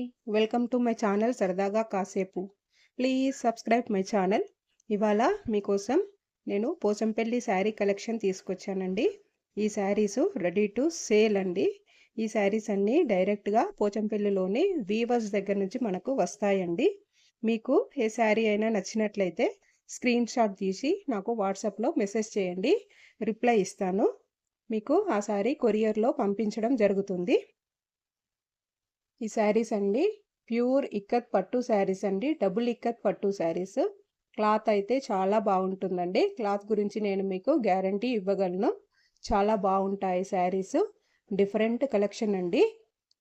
Hi welcome to my channel సరదాగా కాసేపు. Please subscribe my channel. ఇవాళ మీకోసం నేను పోచంపల్లి శారీ కలెక్షన్ తీసుకొచ్చానండి. ఈ శారీస్ రెడీ టు సేల్ అండి. ఈ శారీస్ అన్నీ డైరెక్ట్గా పోచంపల్లిలోని వీవర్స్ దగ్గర నుంచి మనకు వస్తాయండి. మీకు ఏ శారీ అయినా నచ్చినట్లయితే స్క్రీన్ షాట్ తీసి నాకు వాట్సాప్లో మెసేజ్ చేయండి. రిప్లై ఇస్తాను. మీకు ఆ శారీ కొరియర్లో పంపించడం జరుగుతుంది. ఈ శారీస్ అండి. ప్యూర్ ఇక్కత్ పట్టు శారీస్ అండి. డబుల్ ఇక్కత్ పట్టు శారీస్. క్లాత్ అయితే చాలా బాగుంటుందండి. క్లాత్ గురించి నేను మీకు గ్యారంటీ ఇవ్వగలను. చాలా బాగుంటాయి శారీస్. డిఫరెంట్ కలెక్షన్ అండి.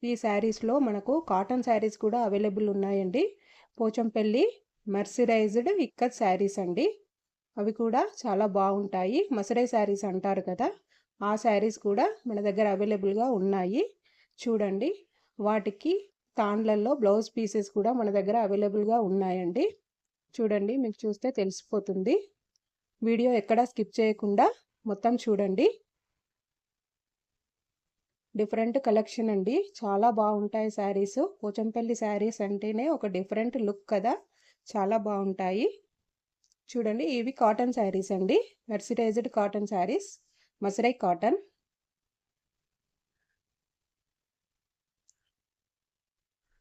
ఈ శారీస్లో మనకు కాటన్ శారీస్ కూడా అవైలబుల్ ఉన్నాయండి. పోచంపల్లి మర్సిరైజ్డ్ ఇక్కత్ శారీస్ అండి. అవి కూడా చాలా బాగుంటాయి. మసరై శారీస్ అంటారు కదా. ఆ శారీస్ కూడా మన దగ్గర అవైలబుల్గా ఉన్నాయి. చూడండి. వాటికి తాండ్లలో బ్లౌజ్ పీసెస్ కూడా మన దగ్గర అవైలబుల్గా ఉన్నాయండి. చూడండి మీకు చూస్తే తెలిసిపోతుంది. వీడియో ఎక్కడా స్కిప్ చేయకుండా మొత్తం చూడండి. డిఫరెంట్ కలెక్షన్ అండి. చాలా బాగుంటాయి శారీస్. పోచంపల్లి శారీస్ అంటేనే ఒక డిఫరెంట్ లుక్ కదా. చాలా బాగుంటాయి. చూడండి ఇవి కాటన్ శారీస్ అండి. మెర్సిడైజ్డ్ కాటన్ శారీస్ మసరై కాటన్.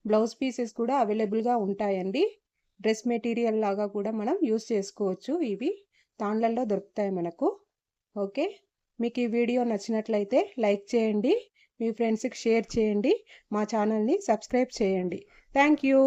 బ్లౌజ్ పీసెస్ కూడా అవైలబుల్గా ఉంటాయండి. డ్రెస్ మెటీరియల్ లాగా కూడా మనం యూస్ చేసుకోవచ్చు. ఇవి తాండ్లలో దొరుకుతాయి మనకు. ఓకే? మీకు ఈ వీడియో నచ్చినట్లయితే లైక్ చేయండి. మీ ఫ్రెండ్స్కి షేర్ చేయండి. మా ఛానల్ని సబ్స్క్రైబ్ చేయండి. Thank you.